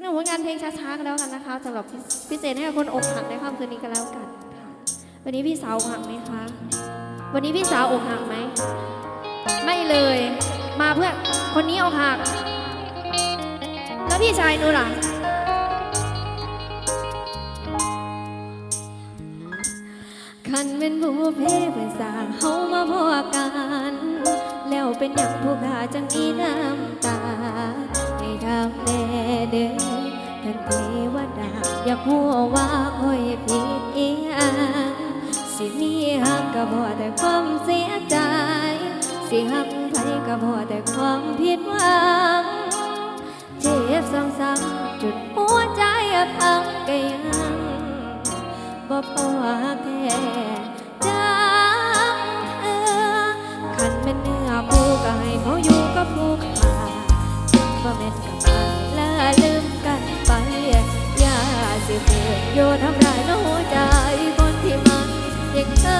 ซึ่งผลงานเพลงช้าๆกันแล้วกันนะคะสำหรับพิพิเศษให้กับคนอกหักในค่ำคืนนี้กันแล้วกันค่ะ วันนี้พี่สาวอกหักไหมคะ วันนี้พี่สาวอกหักไหม ไม่เลย มาเพื่อคนนี้อกหัก แล้วพี่ชายหนูล่ะคันเป็นผู้เพเป็นสางเฮามาพอกัน แล้วเป็นอย่างผู้ขาจังมีน้ำตา ให้ทำแน่เด้อท่านเทวดา อยากหัวว่าคอยผิดอียังสิมีหักก็บ่แต่ความเสียใจ สิหักไผก็บ่แต่ความผิดหวังเจ็บซ้ำๆจุดหัวใจพังก็ยังบ่พอแค่จังเธอคันเป็นเนื้อผู้ก็ให้เขาอยู่กับผู้ขา บ่แม่นกับมาละลืมกันไป อย่าสิเพื่อนโยทำร้ายน้หัวใจคนที่มันยังเธอ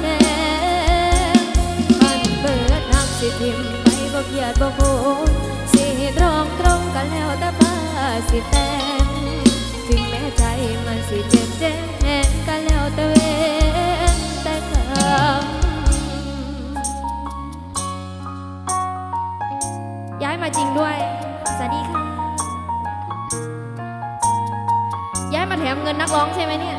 แน่มันเบิดทางสิทิมไปบ่เกียดบ่โหดสิตรงตรงกันแล้วแต่ป้าสิแต่งถึงแม้ใจมันสิเจ็บเจ็บแหนก็แล้วแต่เวนแต่คำย้ายมาจริงด้วย เงินนักร้องใช่ไหมเนี่ย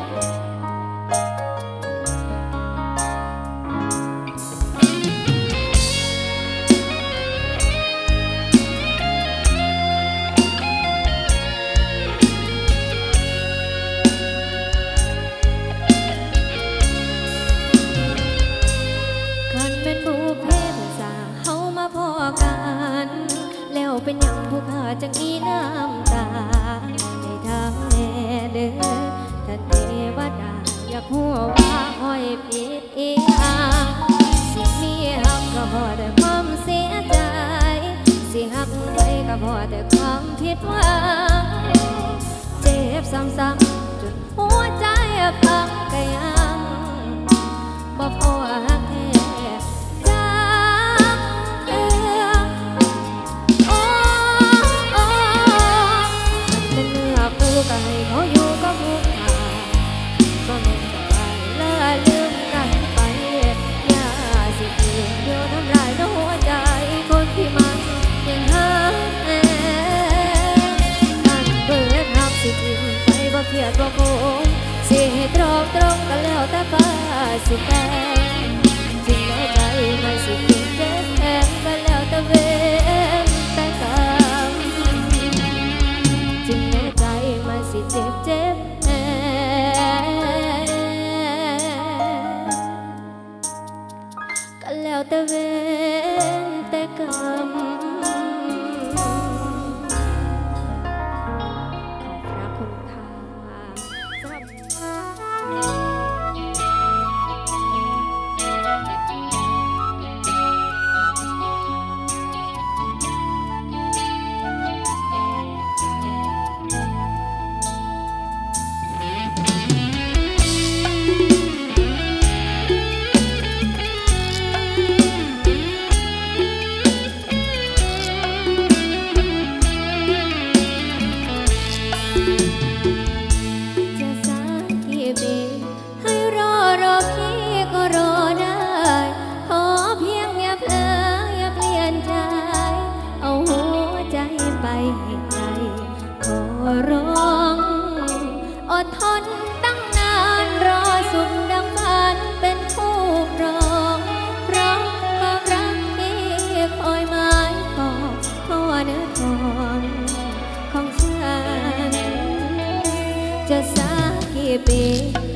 ก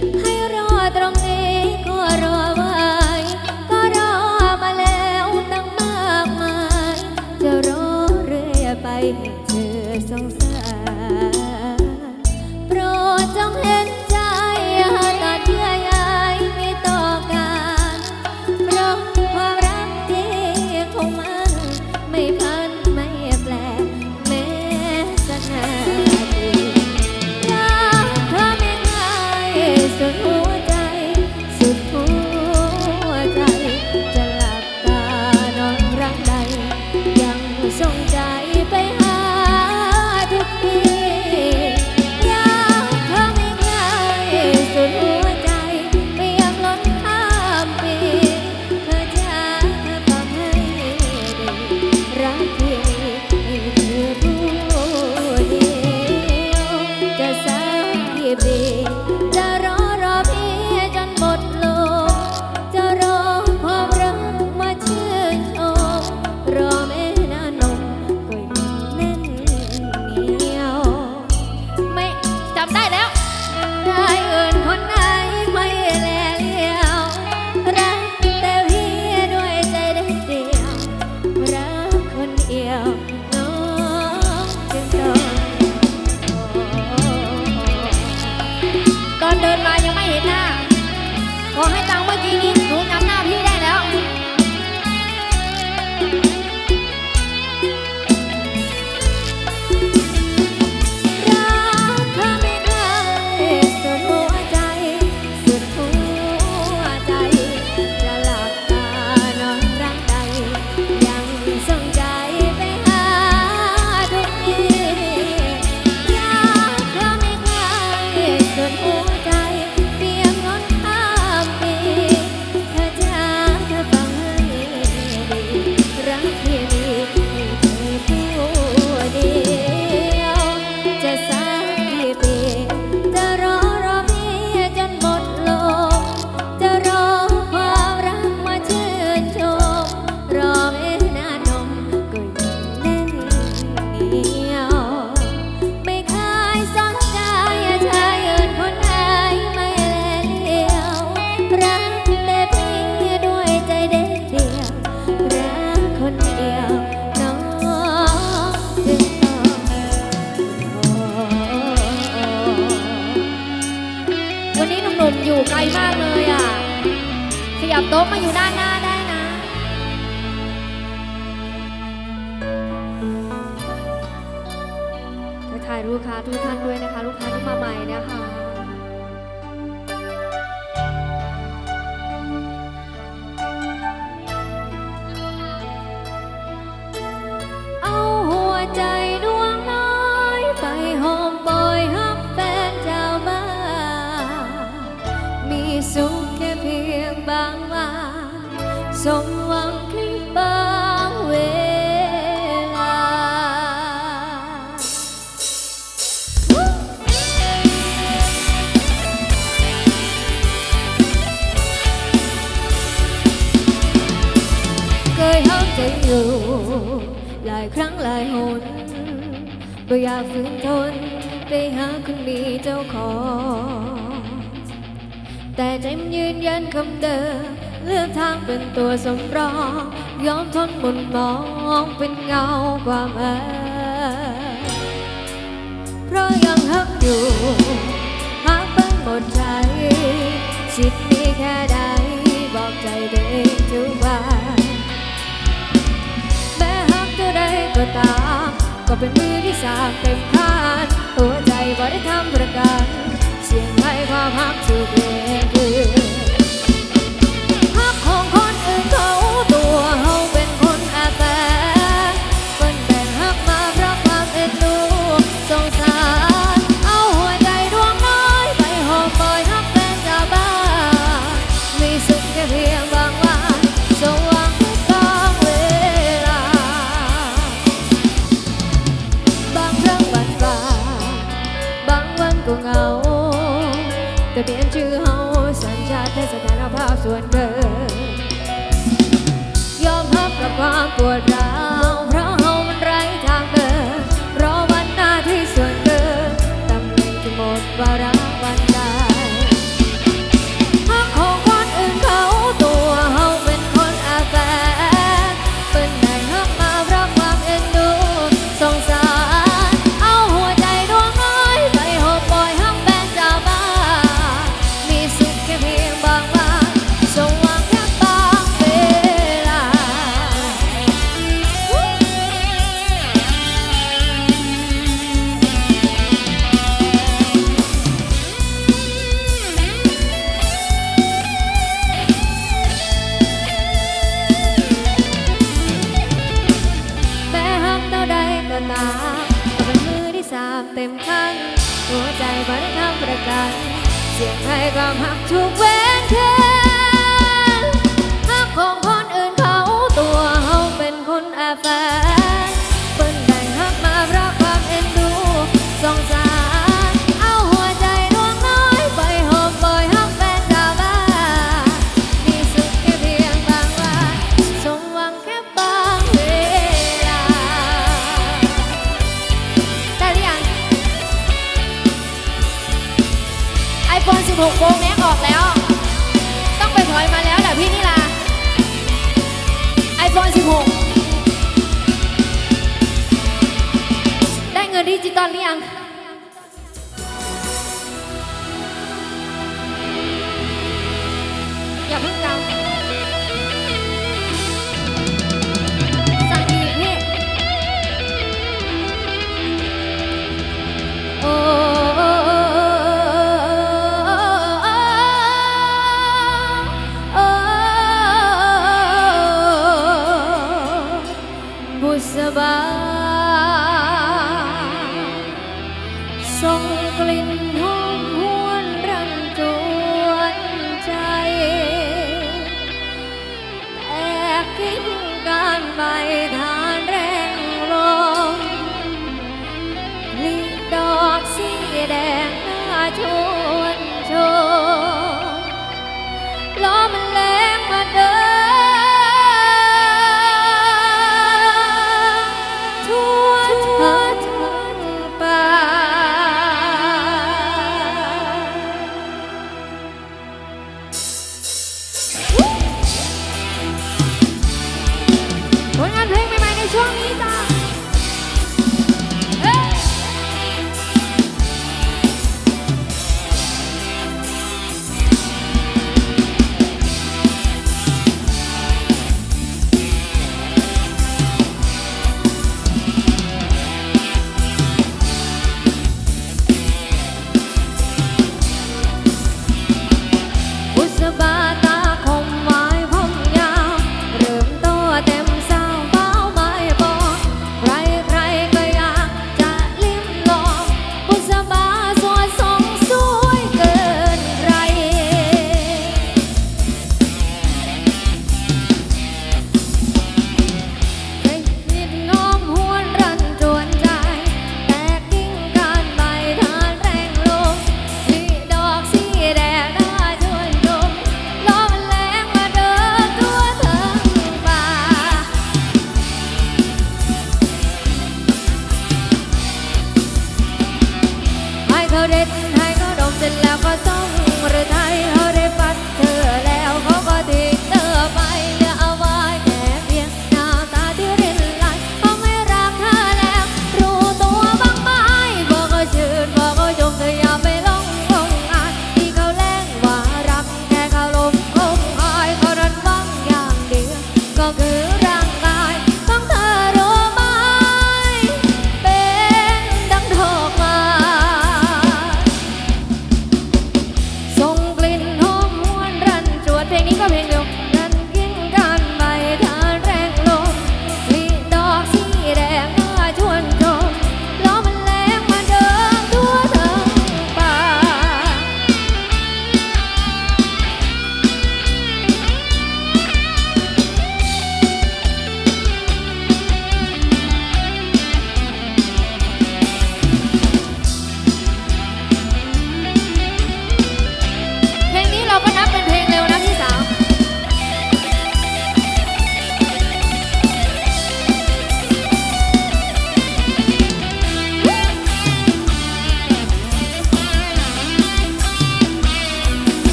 so ลูกค้าทุกท่านด้วยนะคะ ลูกค้าที่มาใหม่นะคะ อยู่ หลายครั้งหลายหนก็อยากฝืนทน ไปหาคนมีเจ้าของ แต่ใจยืนยันคำเดิม เลือกทางเป็นตัวสำรอง ยอมทนหมุนมองเป็นเงาความแอบเพราะยังหักอยู่หักเป็นหมดใจชิดมีแค่ใดบอกใจตัวเองทุกวัน ตาก็เป็นมือที่สามเต็มคานหัวใจบ่ได้ทำประกัน เสียงไห้ความหักถูกเกลือ จะเปลี่ยนชื่อเฮาสัญชาติและสถานภาพส่วนเกินยอมรับกับความปวดร้าว